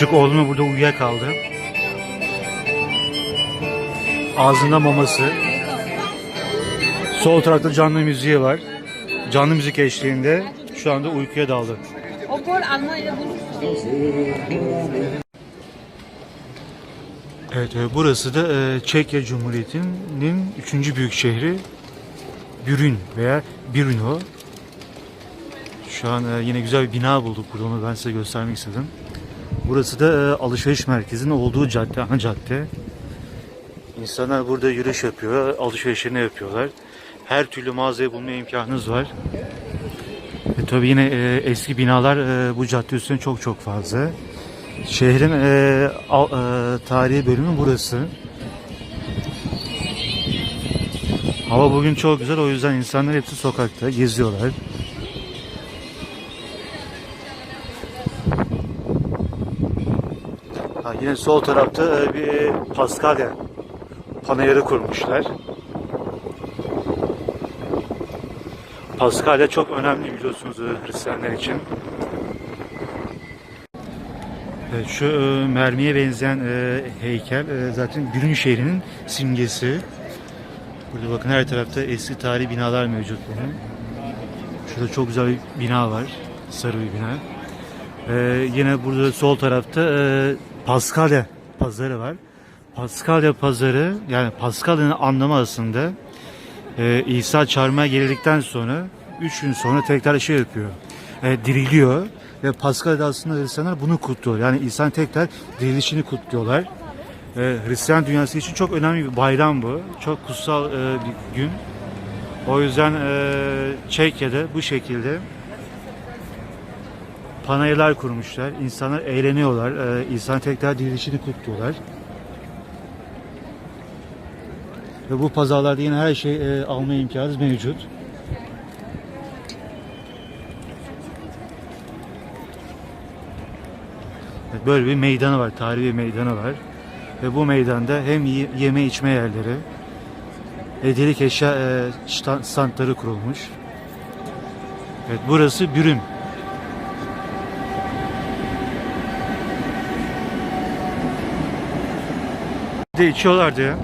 Küçük oğlum da burada uyuyakaldı. Ağzında maması. Sol tarafta canlı müziği var. Canlı müzik eşliğinde şu anda uykuya daldı. Evet, e, burası da e, Çekya Cumhuriyeti'nin üçüncü büyük şehri Bürün veya Brno. Şu an e, yine güzel bir bina bulduk burada onu ben size göstermek istedim. Burası da e, alışveriş merkezinin olduğu cadde, ana cadde. İnsanlar burada yürüyüş yapıyor, alışverişlerini yapıyorlar. Her türlü mağazayı bulma imkanınız var. E, tabii yine e, eski binalar e, bu cadde üstünde çok çok fazla. Şehrin e, al- e, tarihi bölümü burası. Hava bugün çok güzel o yüzden insanlar hepsi sokakta geziyorlar. Yine sol tarafta e, bir Paskalya panayırı kurmuşlar. Paskalya çok önemli biliyorsunuz e, Hristiyanlar için. Evet, şu e, mermiye benzeyen e, heykel e, zaten Gülün şehrinin simgesi. Burada bakın her tarafta eski tarihi binalar mevcut bunun. Şurada çok güzel bir bina var. Sarı bir bina. E, yine burada sol tarafta e, Paskalya pazarı var. Paskalya pazarı yani Paskalya'nın anlamı aslında e, İsa çarmıha gelildikten sonra 3 gün sonra tekrar şey yapıyor. E, diriliyor ve Paskalya'da aslında Hristiyanlar bunu kutluyor. Yani İsa'nın tekrar dirilişini kutluyorlar. E, Hristiyan dünyası için çok önemli bir bayram bu. Çok kutsal e, bir gün. O yüzden e, Çekya'da bu şekilde panayırlar kurmuşlar. İnsanlar eğleniyorlar. E, İsa'nın tekrar dirilişini kutluyorlar. Ve bu pazarlarda yine her şey e, alma imkanı mevcut. Böyle bir meydanı var, tarihi bir meydanı var. Ve bu meydanda hem yeme içme yerleri, hediyelik eşya e, standları kurulmuş. Evet, burası Bürün. De içiyorlardı ya.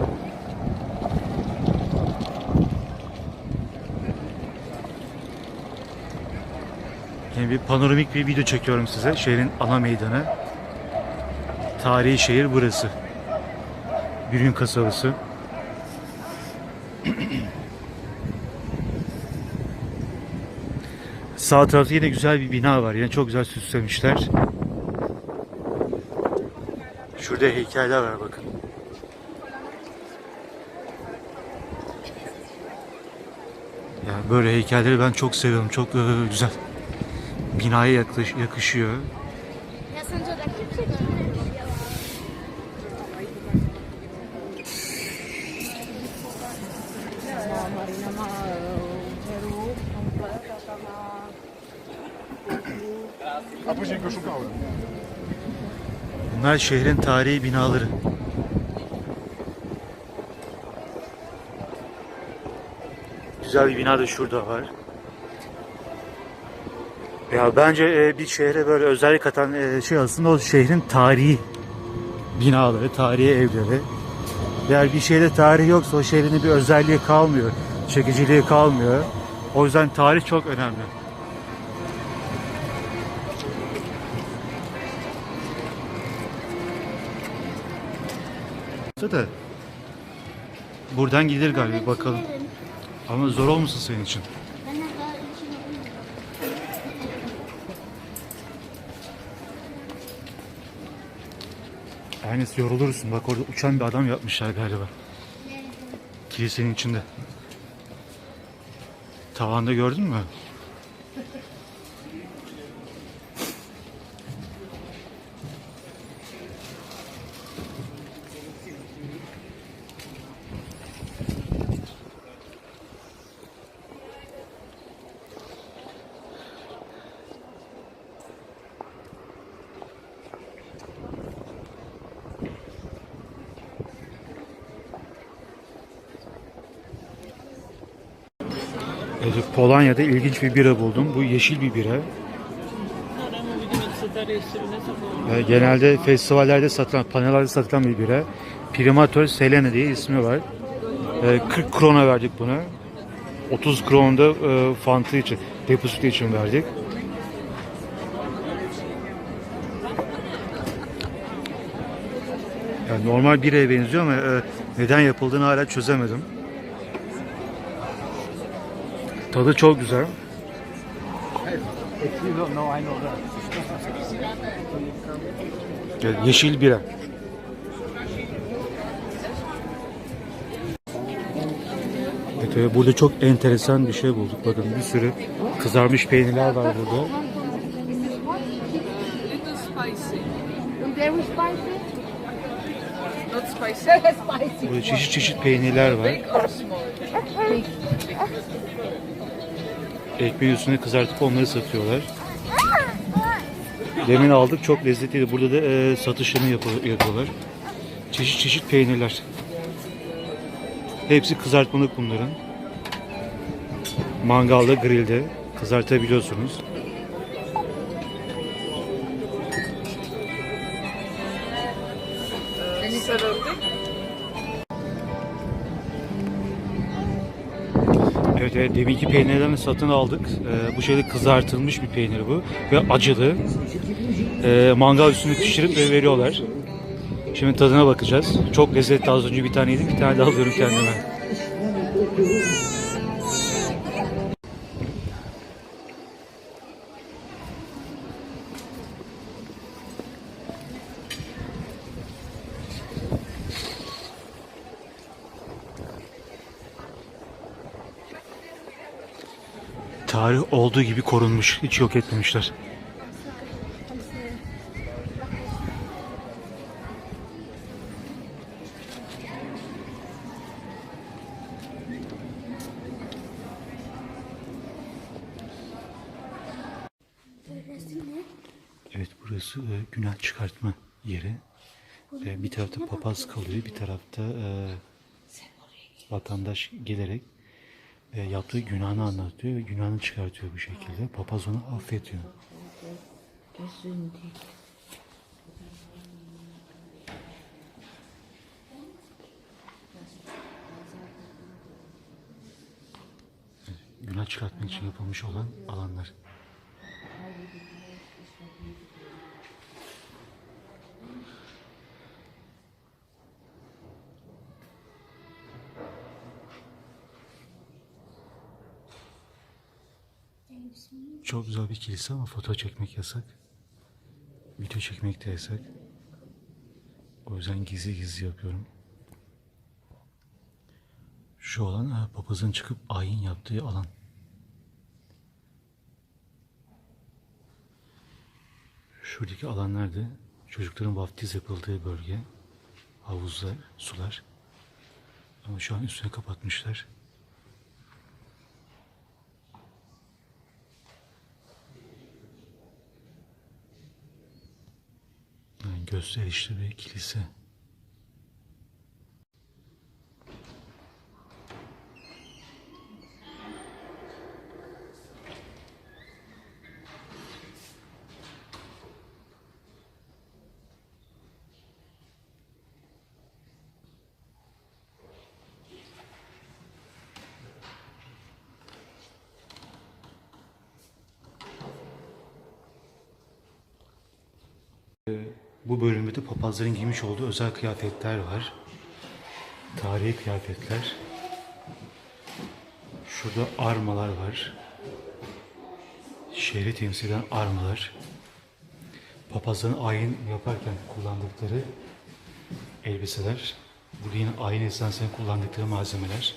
Yani bir panoramik bir video çekiyorum size. Şehrin ana meydanı. Tarihi şehir burası. Bürün kasabası. Sağ tarafta yine güzel bir bina var. Yine çok güzel süslemişler. Şurada heykeller var bakın. Böyle heykelleri ben çok seviyorum. Çok e, güzel. Binaya yaklaş, yakışıyor. Ja sam to tak szybko. Marina má dceru, komplet a tam má A później go szukałem. Bunlar şehrin tarihi binaları. Güzel bir bina da şurada var. Ya bence e, bir şehre böyle özellik katan e, şey aslında o şehrin tarihi binaları, tarihi evleri. Eğer bir şehirde tarih yoksa o şehrin bir özelliği kalmıyor, çekiciliği kalmıyor. O yüzden tarih çok önemli. da buradan gider galiba bakalım. Ama zor olmasın senin için. Yani yorulursun. Bak orada uçan bir adam yapmışlar galiba. Kilisenin içinde. Tavanda gördün mü? Polonya'da ilginç bir bira buldum. Bu yeşil bir bira. E, genelde festivallerde satılan, panellerde satılan bir bira. Primator Selene diye ismi var. E, 40 krona verdik buna. 30 kron da e, Fanta için, depozito için verdik. Yani normal biraya benziyor ama e, neden yapıldığını hala çözemedim. Tadı çok güzel. Evet, Yeşil bira. Evet, burada çok enteresan bir şey bulduk. Bakın bir sürü kızarmış peynirler var burada. Burada çeşit çeşit peynirler var. Ekmeğin üstüne kızartıp onları satıyorlar. Demin aldık çok lezzetliydi. Burada da e, satışını yapı- yapıyorlar. Çeşit çeşit peynirler. Hepsi kızartmalık bunların. Mangalda, grilde kızartabiliyorsunuz. Evet deminki peynirden de satın aldık. Ee, bu şöyle kızartılmış bir peynir bu ve acılı. Ee, mangal üstünde pişirip ve veriyorlar. Şimdi tadına bakacağız. Çok lezzetli az önce bir tane yedik. Bir tane daha alıyorum kendime. Tarih olduğu gibi korunmuş. Hiç yok etmemişler. Evet burası e, günah çıkartma yeri. Bir tarafta papaz kalıyor, bir tarafta e, vatandaş gelerek e, yaptığı günahını anlatıyor günahını çıkartıyor bu şekilde. Papaz onu affediyor. Günah çıkartmak için yapılmış olan alanlar. Güzel bir kilise ama foto çekmek yasak. Video çekmek de yasak. O yüzden gizli gizli yapıyorum. Şu alan ha, papazın çıkıp ayin yaptığı alan. Şuradaki alanlar da çocukların vaftiz yapıldığı bölge. Havuzlar, sular. Ama şu an üstüne kapatmışlar. Yani gösterişli bir kilise. Bu bölümde de papazların giymiş olduğu özel kıyafetler var. Tarihi kıyafetler. Şurada armalar var. Şehri temsil eden armalar. Papazların ayin yaparken kullandıkları elbiseler. Burada yine ayin esnasında kullandıkları malzemeler.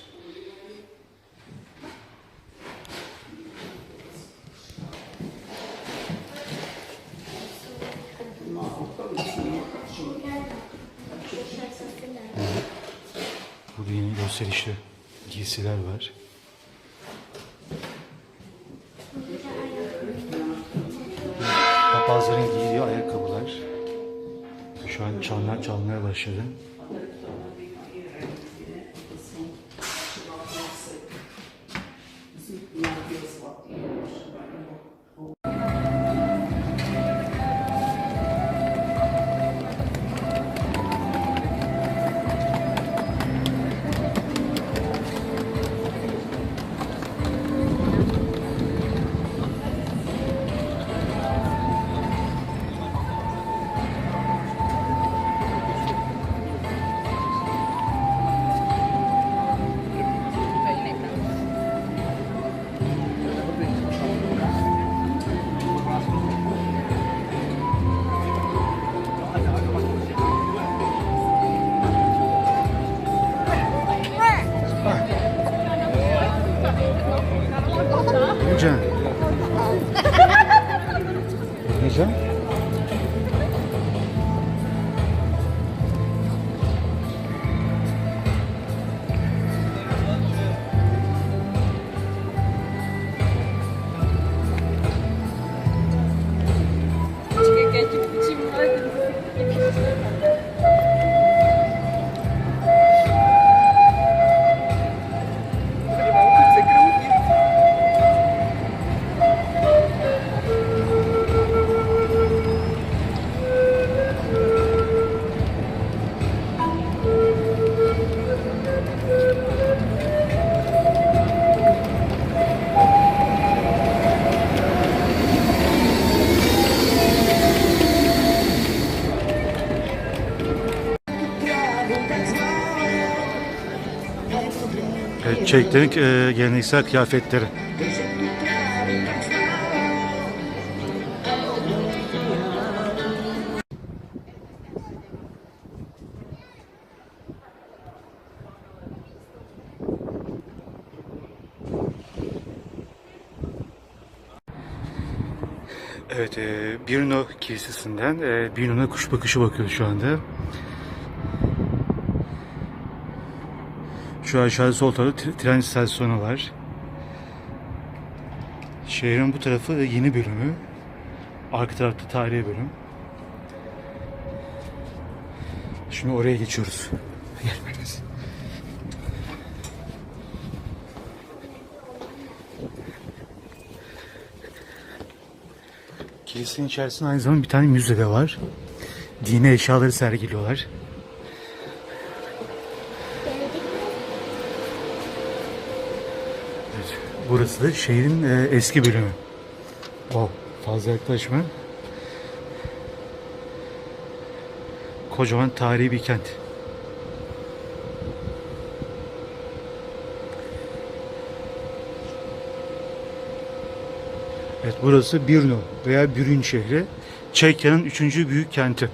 Burada yine gösterişli giysiler var. Papazların giydiği ayakkabılar. Şu an çanlar çalmaya başladı. Evet, Çeklerin e, geleneksel kıyafetleri. Evet, e, Birno Kilisesi'nden e, Birno'na kuş bakışı bakıyoruz şu anda. Şu aşağıda sol tarafta tren istasyonu var. Şehrin bu tarafı yeni bölümü. Arka tarafta tarihi bölüm. Şimdi oraya geçiyoruz. Gel. Kilisenin içerisinde aynı zamanda bir tane müze de var. Dini eşyaları sergiliyorlar. Evet, burası şehrin e, eski bölümü. Oh, fazla yaklaşma. Kocaman tarihi bir kent. Evet, burası Brno veya Brünn şehri. Çekya'nın üçüncü büyük kenti.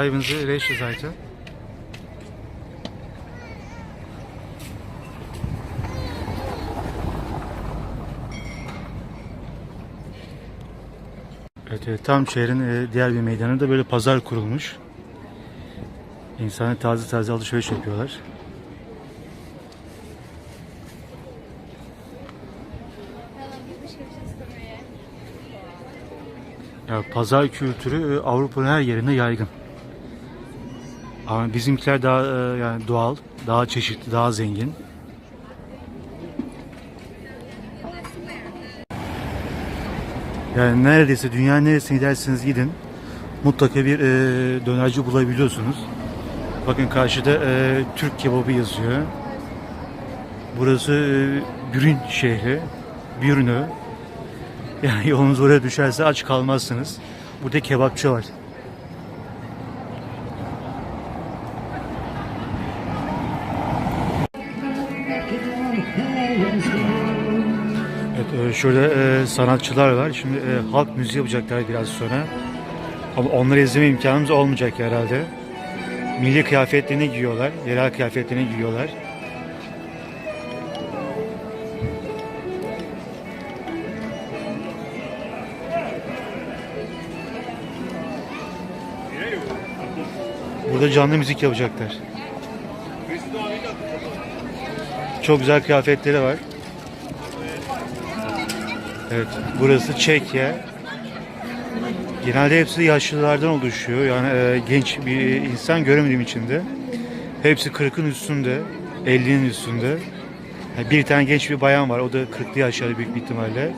Bleiben Sie rechte Seite. Evet, evet, tam şehrin e, diğer bir meydanında böyle pazar kurulmuş. İnsanlar taze taze alışveriş yapıyorlar. Ya pazar kültürü e, Avrupa'nın her yerinde yaygın. Ama bizimkiler daha e, yani doğal, daha çeşitli, daha zengin. Yani neredeyse dünyanın neresine giderseniz gidin mutlaka bir e, dönerci bulabiliyorsunuz. Bakın karşıda e, Türk kebabı yazıyor. Burası e, Brünn şehri. Brünö. Yani yolunuz oraya düşerse aç kalmazsınız. Burada kebapçı var. Evet, e, şurada e, sanatçılar var. Şimdi e, halk müziği yapacaklar biraz sonra. Ama onları izleme imkanımız olmayacak herhalde. Milli kıyafetlerini giyiyorlar, yerel kıyafetlerini giyiyorlar. Burada canlı müzik yapacaklar. Çok güzel kıyafetleri var. Evet, burası Çekya. Genelde hepsi yaşlılardan oluşuyor. Yani e, genç bir insan göremediğim için de. Hepsi 40'ın üstünde, 50'nin üstünde. Yani bir tane genç bir bayan var. O da 40'lı yaşlarda büyük bir ihtimalle.